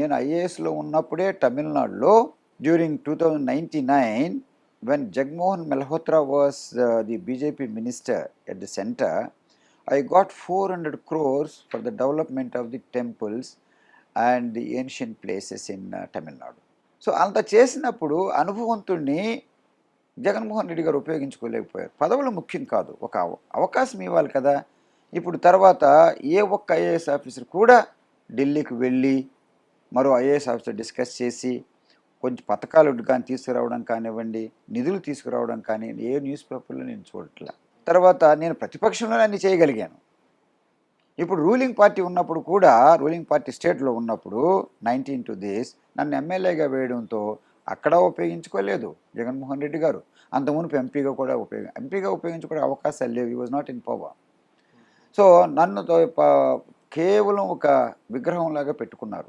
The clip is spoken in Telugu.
నేను ఐఏఎస్లో ఉన్నప్పుడే తమిళనాడులో during two thousand ninety nine when Jaganmohan Malhotra was the BJP minister at the center I got four hundred crores for the development of the temples and the ancient places in Tamil Nadu so అంత చేసినప్పుడు అనుభవంతుణ్ణి జగన్మోహన్ రెడ్డి గారు ఉపయోగించుకోలేకపోయారు. పదవులు ముఖ్యం కాదు. ఒక అవ- అవకాశం ఇవ్వాలి కదా. ఇప్పుడు తర్వాత ఏ ఒక్క ఐఏఎస్ ఆఫీసర్ కూడా ఢిల్లీకి వెళ్ళి మరో ఐఏఎస్ ఆఫీసర్ డిస్కస్ చేసి కొంచెం పథకాలు కానీ తీసుకురావడం కానివ్వండి నిధులు తీసుకురావడం కానీ ఏ న్యూస్ పేపర్లో నేను చూడట్లా. తర్వాత నేను ప్రతిపక్షంలో అన్ని చేయగలిగాను. ఇప్పుడు రూలింగ్ పార్టీ ఉన్నప్పుడు కూడా రూలింగ్ పార్టీ స్టేట్లో ఉన్నప్పుడు నైన్టీన్ టు దిస్ నన్ను ఎమ్మెల్యేగా వేయడంతో అక్కడ ఉపయోగించుకోలేదు జగన్మోహన్ రెడ్డి గారు. అంతకుమునుపు ఎంపీగా కూడా ఉపయోగ ఎంపీగా ఉపయోగించుకునే అవకాశాలు లేవు ఈ was not in power so నన్ను కేవలం ఒక విగ్రహంలాగా పెట్టుకున్నారు.